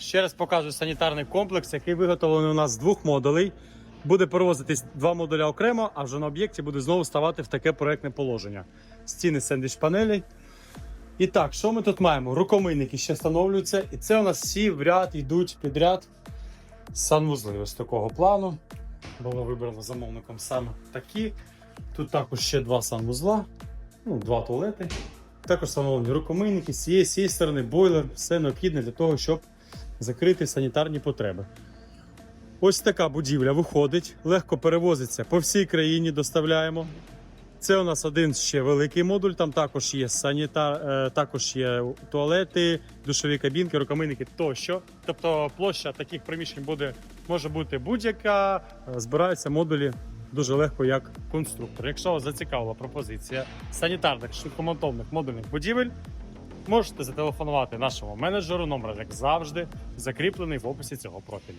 Ще раз покажу санітарний комплекс, який виготовлений у нас з двох модулей. Буде перевозитись два модуля окремо, а вже на об'єкті буде знову ставати в таке проектне положення. Стіни сендвіч панелей. І так, що ми тут маємо? Рукомийники ще встановлюються, і це у нас всі в ряд йдуть підряд санвузли ось такого плану. Було вибрано замовником саме такі. Тут також ще два санвузла, ну, два туалети. Також встановлені рукомийники, з цієї, з цієї сторони бойлер, все необхідне для того, щоб закрити санітарні потреби. Ось така будівля виходить, легко перевозиться по всій країні, доставляємо. Це у нас один ще великий модуль, там також є санітар, е, також є туалети, душові кабінки, рукомийники тощо. Тобто площа таких приміщень буде, може бути будь-яка. Е, Збираються модулі дуже легко як конструктор. Якщо вас зацікавила пропозиція санітарних швидкомонтовних модульних будівель, можете зателефонувати нашому менеджеру. Номер, як завжди, закріплений в описі цього профіля.